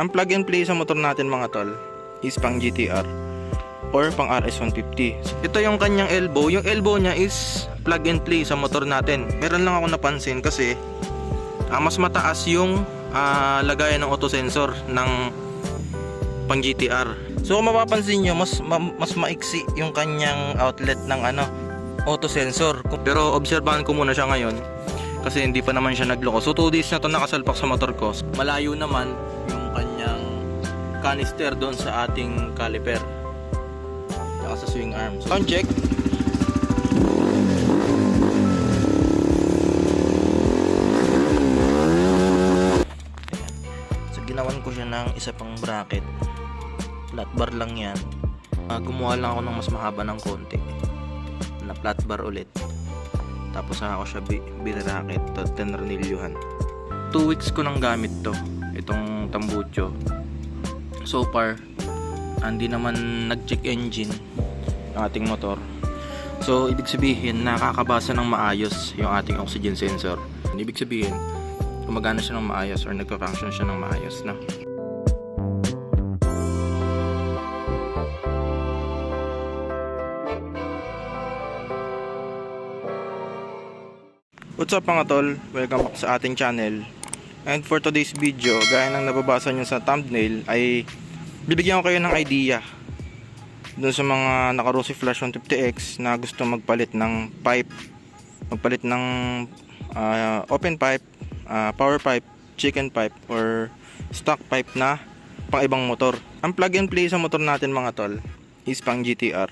Ang plug and play sa motor natin mga tol is pang GTR or pang RS150. Ito yung kanyang elbow. Yung elbow niya is plug and play sa motor natin. Meron lang ako napansin kasi ah, mas mataas yung ah, lagayan ng auto sensor ng pang GTR. So kung mapapansin nyo, mas, ma- mas maiksi yung kanyang outlet ng ano, auto sensor. Pero obserbahan ko muna siya ngayon kasi hindi pa naman siya nagloko. So 2 days na to nakasalpak sa motor ko. Malayo naman canister doon sa ating caliper. Saka sa swing arm. So, sound check. So ginawan ko siya ng isa pang bracket. Flat bar lang yan. Ah, gumawa lang ako ng mas mahaba ng konti. Na flat bar ulit. Tapos saka ako siya bi- binracket to tenronilyuhan. 2 weeks ko nang gamit to. Itong tambucho. So far, hindi naman nag-check engine ang ating motor. So, ibig sabihin, nakakabasa ng maayos yung ating oxygen sensor. Ibig sabihin, gumagana siya ng maayos or nagpa-function siya ng maayos na. What's up mga tol? Welcome back sa ating channel. And for today's video, gaya ng nababasa nyo sa thumbnail, ay bibigyan ko kayo ng idea dun sa mga naka-Rossi Flash 150X na gusto magpalit ng pipe, magpalit ng ah, open pipe, ah, power pipe, chicken pipe, or stock pipe na pang ibang motor. Ang plug and play sa motor natin mga tol is pang GTR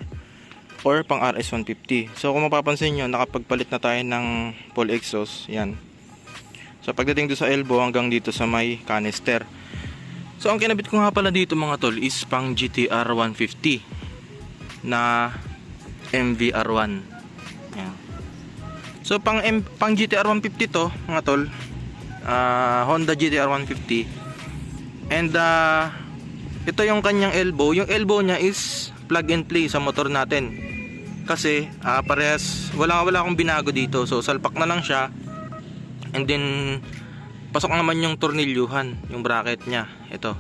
or pang RS150. So kung mapapansin nyo, nakapagpalit na tayo ng full exhaust. Yan. So pagdating doon sa elbow hanggang dito sa may canister. So ang kinabit ko nga pala dito mga tol is pang GTR 150 na MVR1. Yan. So pang M, pang GTR 150 to mga tol. ah, Honda GTR 150. And ah, ito yung kanyang elbow. Yung elbow niya is plug and play sa motor natin. Kasi ah, parehas wala wala akong binago dito. So salpak na lang siya. And then pasok naman yung tornilyuhan, yung bracket niya. Ito.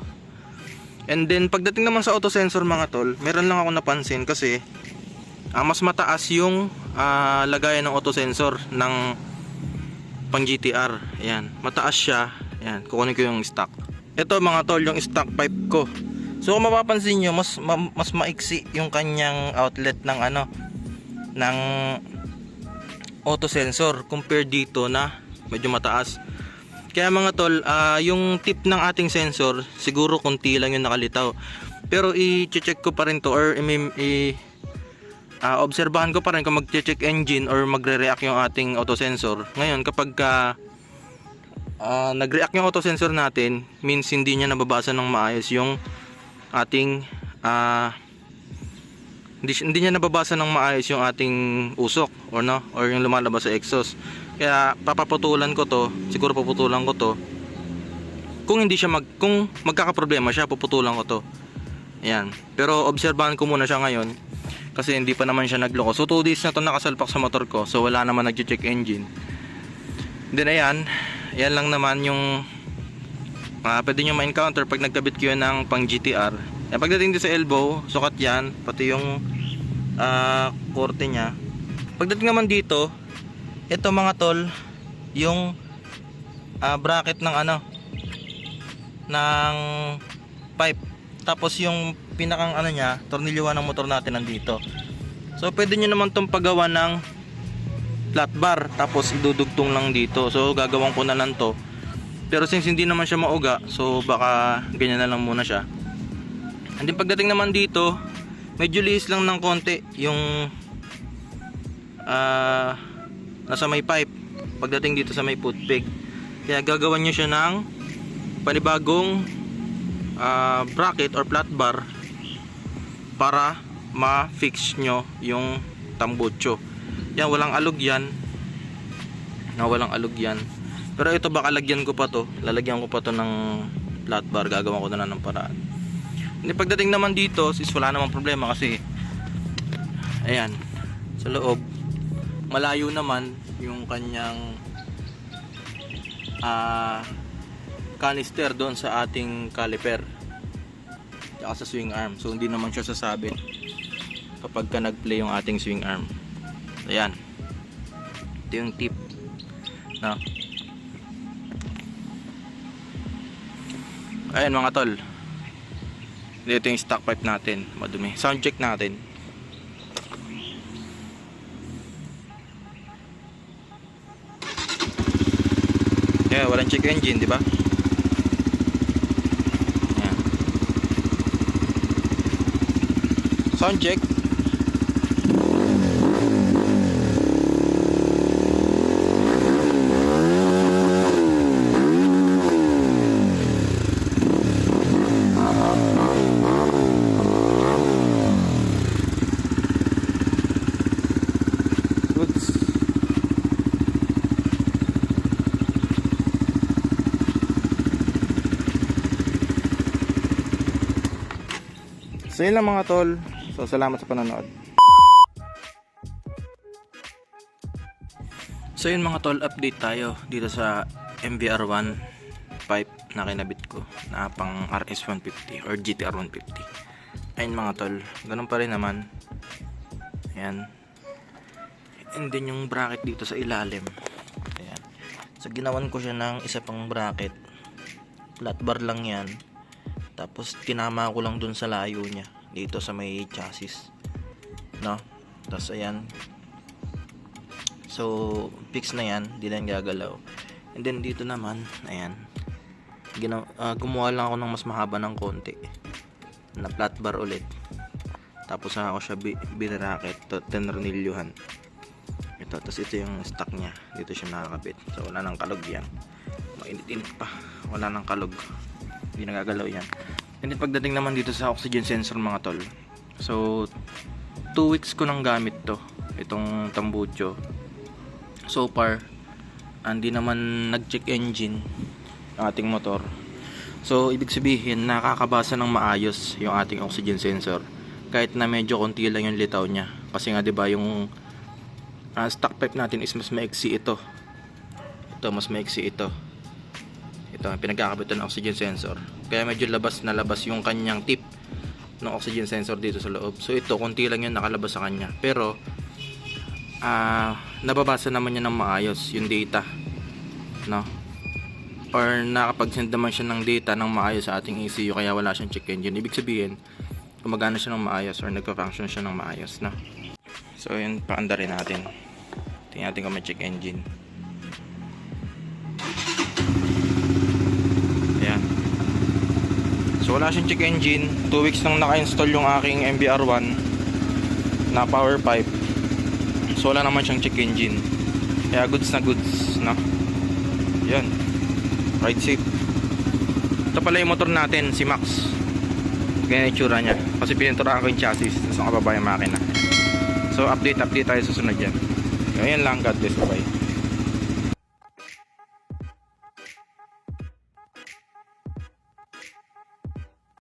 And then pagdating naman sa auto sensor mga tol, meron lang ako napansin kasi ah, mas mataas yung ah, lagayan ng auto sensor ng pang GTR. Ayan, mataas siya. Ayan, kukunin ko yung stock. Ito mga tol, yung stock pipe ko. So kung mapapansin nyo, mas ma- mas maiksi yung kanyang outlet ng ano ng auto sensor compared dito na medyo mataas. Kaya mga tol, ah, yung tip ng ating sensor, siguro konti lang yung nakalitaw. Pero i-check ko pa rin to or i- ah, obserbahan ko pa rin kung mag-check engine or magre-react yung ating auto sensor. Ngayon kapag ka ah, nag-react yung auto sensor natin, means hindi niya nababasa ng maayos yung ating ah, hindi, hindi niya nababasa ng maayos yung ating usok or no or yung lumalabas sa exhaust. Kaya papaputulan ko to, siguro paputulan ko to. Kung hindi siya mag kung magkakaproblema siya, puputulan ko to. Ayan. Pero obserbahan ko muna siya ngayon kasi hindi pa naman siya nagloko. So 2 days na to nakasalpak sa motor ko. So wala naman nagche-check engine. Then ayan, yan lang naman yung uh, pwede nyo ma-encounter pag nagkabit kayo ng pang GTR. Eh, pagdating din sa elbow, sukat yan, pati yung ah, korte niya. Pagdating naman dito, ito mga tol, yung ah, bracket ng ano, ng pipe. Tapos yung pinakang ano niya, tornilyuhan ng motor natin nandito. So pwede nyo naman tong pagawa ng flat bar tapos idudugtong lang dito. So gagawin ko na lang to. Pero since hindi naman siya mauga, so baka ganyan na lang muna siya. And then pagdating naman dito, medyo lihis lang ng konti yung ah nasa may pipe pagdating dito sa may footpeg. Kaya gagawan nyo siya ng panibagong ah, bracket or flat bar para ma-fix nyo yung tambucho. Yan, walang alog yan. Na walang alog yan. Pero ito baka lagyan ko pa to. Lalagyan ko pa to ng flat bar. Gagawa ko na lang ng paraan. Hindi pagdating naman dito, sis wala namang problema kasi ayan, sa loob malayo naman yung kanyang ah canister doon sa ating caliper. Tsaka sa swing arm. So hindi naman siya sasabit kapag ka nag-play yung ating swing arm. Ayan. Ito yung tip. No? Ayan mga tol. Dito yung stock pipe natin. Madumi. Sound check natin. Yeah, walang check engine, di ba? Ayan. Sound check. Goods. So yun lang mga tol. So salamat sa panonood. So yun mga tol, update tayo dito sa MVR1 pipe na kinabit ko na pang RS150 or GTR150. Ayun mga tol, ganun pa rin naman. Ayan. And then yung bracket dito sa ilalim. Ayan. So ginawan ko siya ng isa pang bracket. Flat bar lang yan. Tapos tinama ko lang dun sa layo niya dito sa may chassis. No? Tapos ayan. So fix na yan, di na gagalaw. And then dito naman, ayan. Gina, ah, gumawa lang ako ng mas mahaba ng konti. Na flat bar ulit. Tapos saka ako siya bi- binracket, to tenronilyuhan. Ito, tapos ito yung stock niya. Dito siya nakakabit. So wala nang kalog yan. Mainit-init pa. Wala nang kalog. Hindi nagagalaw yan. And then pagdating naman dito sa oxygen sensor mga tol. So 2 weeks ko nang gamit to. Itong tambucho. So far, hindi naman nag-check engine ang ating motor. So ibig sabihin nakakabasa ng maayos yung ating oxygen sensor. Kahit na medyo konti lang yung litaw niya. Kasi nga 'di ba yung ah, stock pipe natin is mas maiksi ito. Ito mas maiksi ito ito pinagkakabitan ng oxygen sensor. Kaya medyo labas na labas yung kanyang tip ng oxygen sensor dito sa loob. So ito konti lang yung nakalabas sa kanya. Pero ah nababasa naman niya ng maayos yung data no? Or nakapag-send naman siya ng data ng maayos sa ating ECU kaya wala siyang check engine. Ibig sabihin gumagana siya ng maayos or nagpa-function siya ng maayos no? So yun paanda rin natin. Tingnan natin kung may check engine So wala siyang check engine. 2 weeks nang naka-install yung aking MBR1 na power pipe. So wala naman siyang check engine. Kaya goods na goods, no? Yan. Ride safe. Ito pala yung motor natin, si Max. Ganyan yung itsura niya. Kasi pininturahan ko yung chassis. Tapos nakababa yung makina. So update, update tayo sa sunod yan. Ayan lang. God bless. Bye.